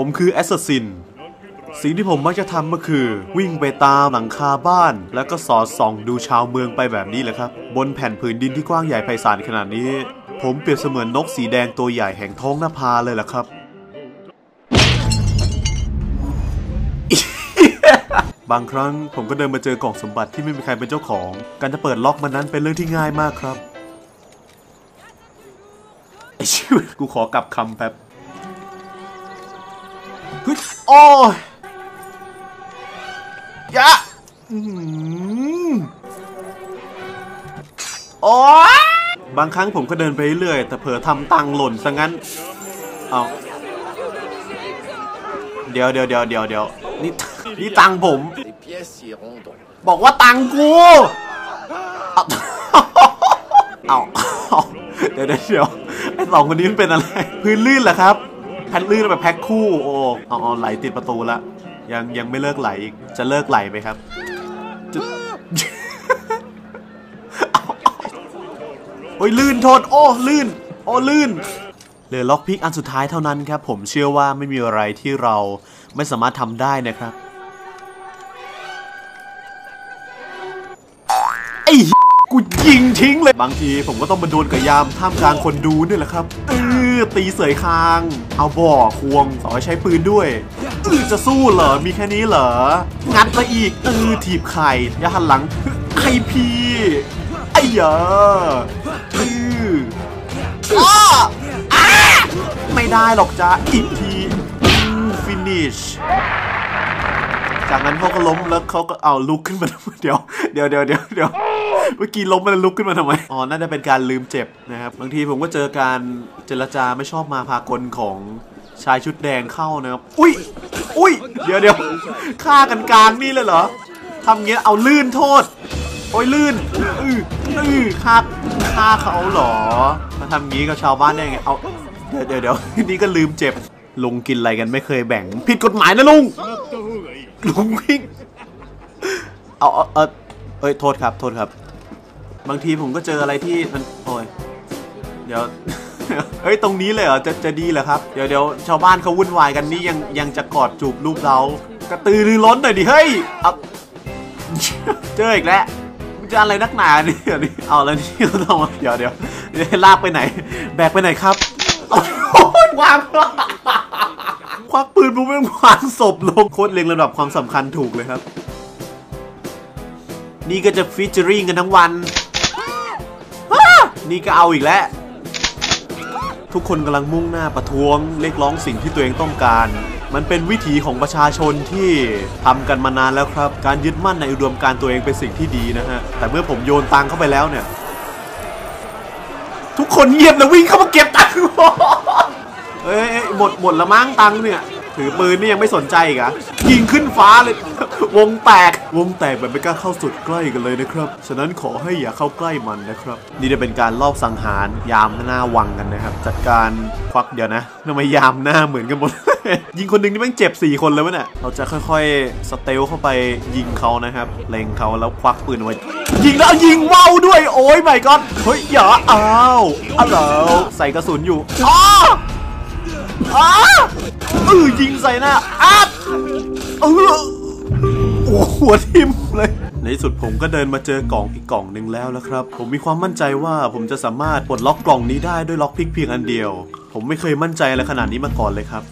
ผมคือแอสซัสซินสิ่งที่ผมมักจะทำก็คือ วิ่งไปตามหลังคาบ้าน แล้วก็สอดส่องดูชาวเมืองไปแบบนี้แหละครับ บนแผ่นผืนดินที่กว้างใหญ่ไพศาลขนาดนี้ ผมเปรียบเสมือนนกสีแดงตัวใหญ่แห่งท้องนภาเลยล่ะครับ บางครั้งผมก็เดินมาเจอกล่องสมบัติที่ไม่มีใครเป็นเจ้าของ การจะเปิดล็อกมันนั้นเป็นเรื่องที่ง่ายมากครับไอชิวกูขอกลับคำแป๊บ โอ้ยยะอื้อหือโอ้ยบางครั้งผมก็เดินไปเรื่อย แต่เผลอทำตังค์หล่นซะงั้น เอาเดี๋ยวเดี๋ยวเดี๋ยวเดี๋ยวเดี๋ยวนี่นี่ตังค์ผม บอกว่าตังค์กูเอาเดี๋ยวเดี๋ยวเดี๋ยวไอ้สองคนนี้มันเป็นอะไร พื้นลื่นเหรอครับ แผ่นลื่นแบบแพ็คคู่โอ้เอาเอาไหลติดประตูละยังยังไม่เลิกไหลอีกจะเลิกไหลไหมครับจะโอ้ยลื่นโทษโอ้ลื่น โอ้ลื่นเหลือล็อกพิกอันสุดท้ายเท่านั้นครับ ผมเชื่อว่าไม่มีอะไรที่เราไม่สามารถทำได้นะครับไอ้ กูยิงทิ้งเลย บางทีผมก็ต้องมาโดนกับยามท่ามกลางคนดูนี่แหละครับเออตีเสยคาง เอาบ่อควงสอนใช้ปืนด้วยเออจะสู้เหรอ มีแค่นี้เหรอ งัดมาอีกเออถีบไข่ย่าหันหลังไอพีไอ้เหยาเอออ้ออ้าไม่ได้หรอกจ้าอีกทีฟินิช จากนั้นเขาก็ล้มแล้วเขาก็เอาลุกขึ้นมาเดี๋ยวเดี๋ยวเดี๋ยวเดี๋ยวเดี๋ยวเมื่อกี้ล้มมันลุกขึ้นมาทำไม อ๋อ น่าจะเป็นการลืมเจ็บนะครับ บางทีผมก็เจอการเจรจาไม่ชอบมาพากลของชายชุดแดงเข้านะครับ อุ้ย อุ้ย เดี๋ยวเดี๋ยวฆ่ากันกลางนี่เลยเหรอทำเงี้ยเอาลื่นโทษ โอ้ยลื่น อืออือฆ่าฆ่าเขาเหรอ มาทำงี้กับชาวบ้านได้ไง เอา เดี๋ยวเดี๋ยวเดี๋ยวนี่ก็ลืมเจ็บ ลุงกินอะไรกันไม่เคยแบ่ง ผิดกฎหมายนะลุง ลุงวิ่ง เอาเอาเออเอ้ยโทษครับ โทษครับ บางทีผมก็เจออะไรที่มันโอ้ยเดี๋ยว เฮ้ย ตรงนี้เลยเหรอ จะ จะดีเหรอครับ เดี๋ยวเดี๋ยวชาวบ้านเขาวุ่นวายกันนี่ยังยังจะกอดจูบรูปเรากระตือรือร้นหน่อยดิ เฮ้ยเอาเจออีกแล้วมันจะอะไรนักหนาเนี่ยนี้เอาแล้วนี่เราต้องเดี๋ยวเดี๋ยวเดี๋ยวลากไปไหน แบกไปไหนครับ โอ้ยวาง ควักปืนปุ๊บเป็นวางศพลงโคตรเล็งระดับความสำคัญถูกเลยครับ นี่ก็จะฟีเจอริงกันทั้งวันนี่ก็เอาอีกแล้ว ทุกคนกำลังมุ่งหน้าประท้วงเรียกร้องสิ่งที่ตัวเองต้องการ มันเป็นวิถีของประชาชนที่ทำกันมานานแล้วครับ การยึดมั่นในอุดมการตัวเองเป็นสิ่งที่ดีนะฮะ แต่เมื่อผมโยนตังเข้าไปแล้วเนี่ย ทุกคนเงียบแล้ววิ่งเข้ามาเก็บตังค์ หมดหมดละมั้งตังเนี่ย ถือปืนนี่ยังไม่สนใจอีกอะยิงขึ้นฟ้าเลย วงแตก วงแตกแบบไม่กล้าเข้าสุดใกล้กันเลยนะครับ ฉะนั้นขอให้อย่าเข้าใกล้มันนะครับ นี่จะเป็นการลอบสังหารยามหน้าวังกันนะครับ จัดการควักเดี๋ยวนะทำไมยามหน้าเหมือนกันหมด ยิงคนหนึ่งนี่แม่งเจ็บ 4 คนเลยวะเนี่ยเราจะค่อยๆ สเตลเข้าไปยิงเขานะครับ เล็งเขาแล้วควักปืนไว้ ยิงแล้วยิงว่าวด้วย โอ้ยไม่ก็เฮ้ยอย่าอ้าวอ้าวใส่กระสุนอยู่อ้า อ้าเออยิงใส่หน้าอ้าเออโอ้หัวทิ่มเลย ในที่สุดผมก็เดินมาเจอกล่องอีกกล่องหนึ่งแล้วละครับ ผมมีความมั่นใจว่าผมจะสามารถปลดล็อกกล่องนี้ได้ด้วยล็อกพิกเพียงอันเดียว ผมไม่เคยมั่นใจอะไรขนาดนี้มาก่อนเลยครับ